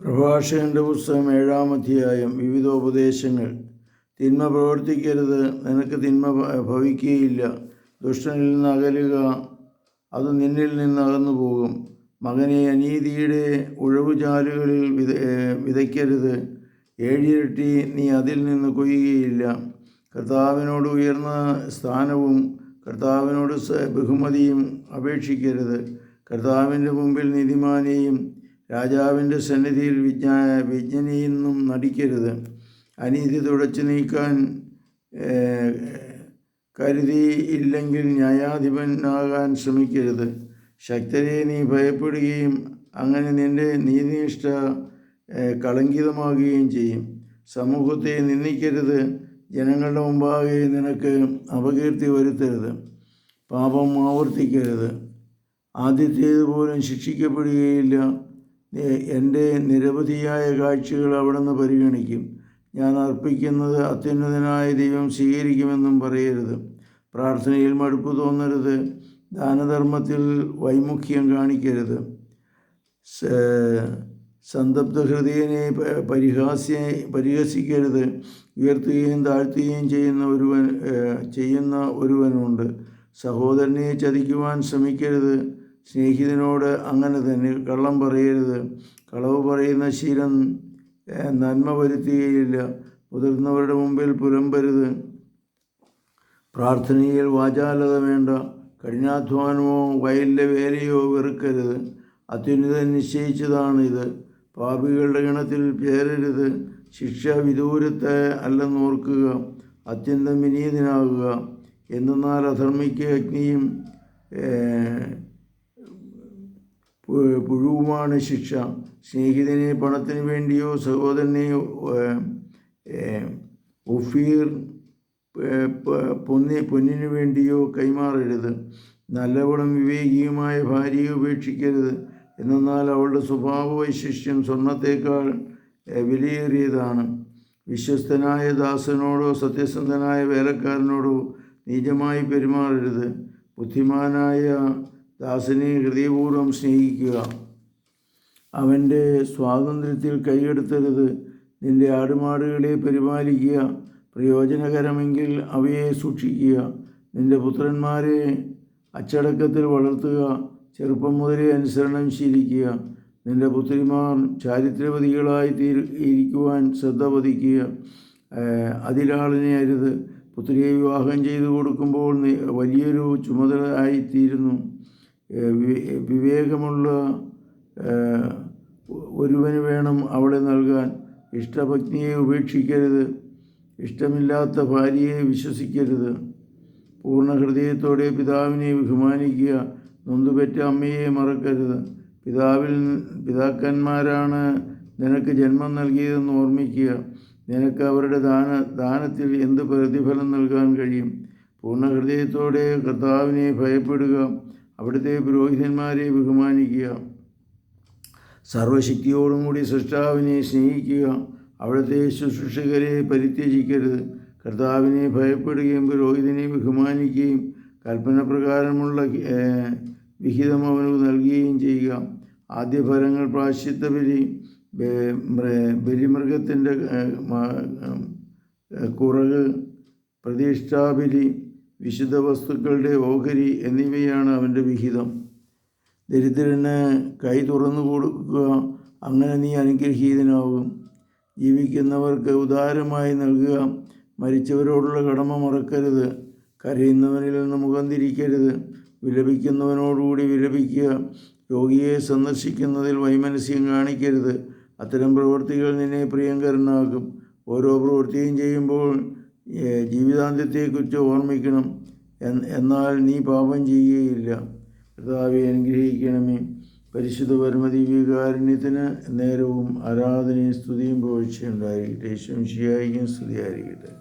പ്രഭാഷകന്റെ പുസ്തകം ഏഴാം അധ്യായം വിവിധ ഉപദേശങ്ങൾ തിന്മ പ്രവർത്തിക്കരുത് നിനക്ക് തിന്മ ഭവിക്കുകയില്ല. ദുഷ്ടനിൽ നിന്ന് അകലുക അത് നിന്നിൽ നിന്ന് അകന്നു പോകും. മകനെ അനീതിയുടെ ഉഴവുചാലുകളിൽ വിത വിതയ്ക്കരുത്. ഏഴിരട്ടി നീ അതിൽ നിന്ന് കൊയ്യുകയില്ല. കർത്താവിനോട് ഉയർന്ന സ്ഥാനവും കർത്താവിനോട് ബഹുമതിയും അപേക്ഷിക്കരുത്. കർത്താവിന്റെ മുമ്പിൽ നീതിമാനെയും രാജാവിന്റെ സന്നിധിയിൽ വിജ്ഞാ വിജ്ഞനെയൊന്നും നടിക്കരുത്. അനീതി തുടച്ചു നീക്കാൻ കരുതിയില്ലെങ്കിൽ ന്യായാധിപനാകാൻ ശ്രമിക്കരുത്. ശക്തരെ നീ ഭയപ്പെടുകയും അങ്ങനെ നിന്റെ നീതിനിഷ്ഠ കളങ്കിതമാകുകയും ചെയ്യും. സമൂഹത്തെ നിന്ദിക്കരുത്. ജനങ്ങളുടെ മുമ്പാകെ നിനക്ക് അപകീർത്തി വരുത്തരുത്. പാപം ആവർത്തിക്കരുത്. ആദ്യത്തേതുപോലും ശിക്ഷിക്കപ്പെടുകയില്ല. എന്റെ നിരവധിയായ കാഴ്ചകൾ അവിടുന്ന് പരിഗണിക്കും. ഞാൻ അർപ്പിക്കുന്നത് അത്യുന്നതനായ ദൈവം സ്വീകരിക്കുമെന്നും പറയരുത്. പ്രാർത്ഥനയിൽ മടുപ്പ് തോന്നരുത്. ദാനധർമ്മത്തിൽ വൈമുഖ്യം കാണിക്കരുത്. സന്തപ്ത ഹൃദയനെ പരിഹാസ്യ പരിഹസിക്കരുത്. ഉയർത്തുകയും താഴ്ത്തുകയും ചെയ്യുന്ന ഒരുവൻ ചെയ്യുന്ന ഒരുവനുണ്ട്. സഹോദരനെ ചതിക്കുവാൻ ശ്രമിക്കരുത്. സ്നേഹിതനോട് അങ്ങനെ തന്നെ കള്ളം പറയരുത്. കളവ് പറയുന്ന ശീലം നന്മ വരുത്തുകയില്ല മുതിർന്നവരുടെ മുമ്പിൽ പുലമ്പരുത്. പ്രാർത്ഥനയിൽ വാചാലത വേണ്ട. കഠിനാധ്വാനമോ വയലിലെ വേലയോ വെറുക്കരുത്. നിശ്ചയിച്ചതാണ് ഇത് പാപികളുടെ ഗണത്തിൽ ചേരരുത് ശിക്ഷ വിദൂരത്തെ അല്ലെന്നോർക്കുക. അത്യന്തം വിനീതനാകുക. എന്നാൽ അധർമ്മിക്ക് അഗ്നിയും പുഴുവുമാണ് ശിക്ഷ. സ്നേഹിതനെ പണത്തിന് വേണ്ടിയോ സഹോദരനെ ഒഫീർ പൊന്നി പൊന്നിനു വേണ്ടിയോ കൈമാറരുത്. നല്ലവളും വിവേകിയുമായ ഭാര്യയെ ഉപേക്ഷിക്കരുത്. എന്നാൽ അവളുടെ സ്വഭാവ വൈശിഷ്ട്യം സ്വർണത്തേക്കാൾ വിലയേറിയതാണ്. വിശ്വസ്തനായ ദാസനോടോ സത്യസന്ധനായ വേലക്കാരനോടോ നീചമായി പെരുമാറരുത്. ബുദ്ധിമാനായ ദാസനെ ഹൃദയപൂർവം സ്നേഹിക്കുക. അവന്റെ സ്വാതന്ത്ര്യത്തിൽ കൈയെടുത്തരുത്. നിന്റെ ആടുമാടുകളെ പരിപാലിക്കുക. പ്രയോജനകരമെങ്കിൽ അവയെ സൂക്ഷിക്കുക. നിന്റെ പുത്രന്മാരെ അച്ചടക്കത്തിൽ വളർത്തുക. ചെറുപ്പം മുതലേ അനുസരണം ശീലിക്കുക. നിന്റെ പുത്രിമാർ ചാരിത്രവതികളായി തീരു ഇരിക്കുവാൻ ശ്രദ്ധ പതിക്കുക. അതിലാളിനെ അരുത്. പുത്രിയെ വിവാഹം ചെയ്തു കൊടുക്കുമ്പോൾ വലിയൊരു ചുമതല ആയിത്തീരുന്നു. വിവേകമുള്ള ഒരുവന് വേണം അവളെ നൽകാൻ. ഇഷ്ടപത്നിയെ ഉപേക്ഷിക്കരുത്. ഇഷ്ടമില്ലാത്ത ഭാര്യയെ വിശ്വസിക്കരുത്. പൂർണ ഹൃദയത്തോടെ പിതാവിനെ ബഹുമാനിക്കുക. നൊന്തുപെറ്റ അമ്മയെ മറക്കരുത്. പിതാവിൽ പിതാക്കന്മാരാണ് നിനക്ക് ജന്മം നൽകിയതെന്ന് ഓർമ്മിക്കുക. നിനക്ക് അവരുടെ ദാന ദാനത്തിൽ എന്ത് പ്രതിഫലം നൽകാൻ കഴിയും? പൂർണ ഹൃദയത്തോടെ കർത്താവിനെ ഭയപ്പെടുക. അവിടുത്തെ പുരോഹിതന്മാരെ ബഹുമാനിക്കുക. സർവശക്തിയോടും കൂടി സൃഷ്ടാവിനെ സ്നേഹിക്കുക. അവിടുത്തെ ശുശ്രൂഷകരെ പരിത്യജിക്കരുത്. കർത്താവിനെ ഭയപ്പെടുകയും പുരോഹിതനെ ബഹുമാനിക്കുകയും കൽപ്പന പ്രകാരമുള്ള വിഹിതം അവന് നൽകുകയും ചെയ്യുക. ആദ്യ ഫലങ്ങൾ പ്രാശ്ചിത്ത ബലി ബലിമൃഗത്തിന്റെ കുറക് പ്രതിഷ്ഠാബലി വിശുദ്ധ വസ്തുക്കളുടെ ഓഹരി എന്നിവയാണ് അവന്റെ വിഹിതം. ദരിദ്രന് കൈ തുറന്നു കൊടുക്കുക അങ്ങനെ നീ അനുഗ്രഹീതനാവും ജീവിക്കുന്നവർക്ക് ഉദാരമായി നൽകുക മരിച്ചവരോടുള്ള കടമ മറക്കരുത്. കരയുന്നവനിൽ നിന്ന് മുഖം തിരിക്കരുത്. വിലപിക്കുന്നവനോടുകൂടി വിലപിക്കുക. രോഗിയെ സന്ദർശിക്കുന്നതിൽ വൈമനസ്യം കാണിക്കരുത്. അത്തരം പ്രവൃത്തികൾ നിന്നെ പ്രിയങ്കരനാക്കും. ഓരോ പ്രവൃത്തിയും ചെയ്യുമ്പോൾ ജീവിതാന്ത്യത്തെക്കുറിച്ച് ഓർമ്മിക്കണം എന്നാൽ നീ പാപം ചെയ്യുകയില്ല. കർത്താവെ അനുഗ്രഹിക്കണമേ. പരിശുദ്ധ പരമദിവ്യകാരുണ്യത്തിന് നേരവും ആരാധനയും സ്തുതിയും പ്രവചിച്ചുണ്ടായിരിക്കട്ടെ ശംശിയായിരിക്കും സ്തുതിയായിരിക്കട്ടെ.